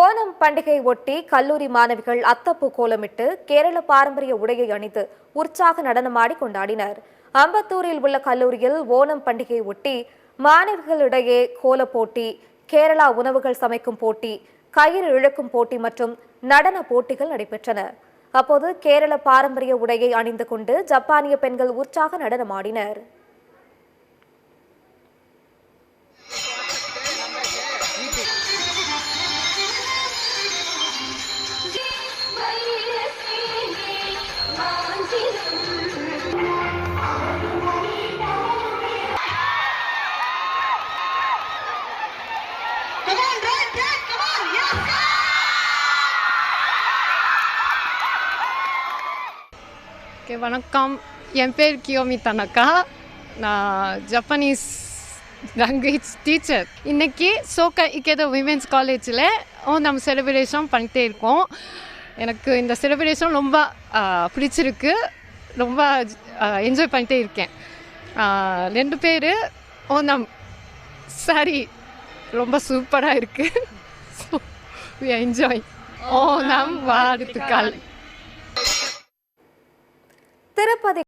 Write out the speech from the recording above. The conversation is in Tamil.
ஓணம் பண்டிகை ஒட்டி கல்லூரி மாணவிகள் அத்தப்பூ கோலமிட்டு கேரள பாரம்பரிய உடையை அணிந்து உற்சாக நடனமாடி கொண்டாடினர். அம்பத்தூரில் உள்ள கல்லூரியில் ஓணம் பண்டிகை ஒட்டி மாணவிகளிடையே கோலப் போட்டி கேரளா உணவுகள் சமைக்கும் போட்டி கயிறு இழுக்கும் போட்டி மற்றும் நடன போட்டிகள் நடைபெற்றன. அப்போது கேரள பாரம்பரிய உடையை அணிந்து கொண்டு ஜப்பானிய பெண்கள் உற்சாக நடனமாடினர். ஓகே வணக்கம். என் பேர் கியோமி தனக்கா நான் ஜப்பனீஸ் லாங்குவேஜ் டீச்சர் இன்றைக்கி சோக்க இக்கேதோ விமென்ஸ் காலேஜில் நம்ம செலிப்ரேஷன் பண்ணிகிட்டே இருக்கோம். எனக்கு இந்த செலிப்ரேஷன் ரொம்ப பிடிச்சிருக்கு. ரொம்ப என்ஜாய் பண்ணிட்டே இருக்கேன். ரெண்டு பேர் ஓனம் சாரி ரொம்ப சூப்பராக இருக்குது ஸோ என்ஜாய் ஓனம் வாழ்த்துக்கள். திருப்பதி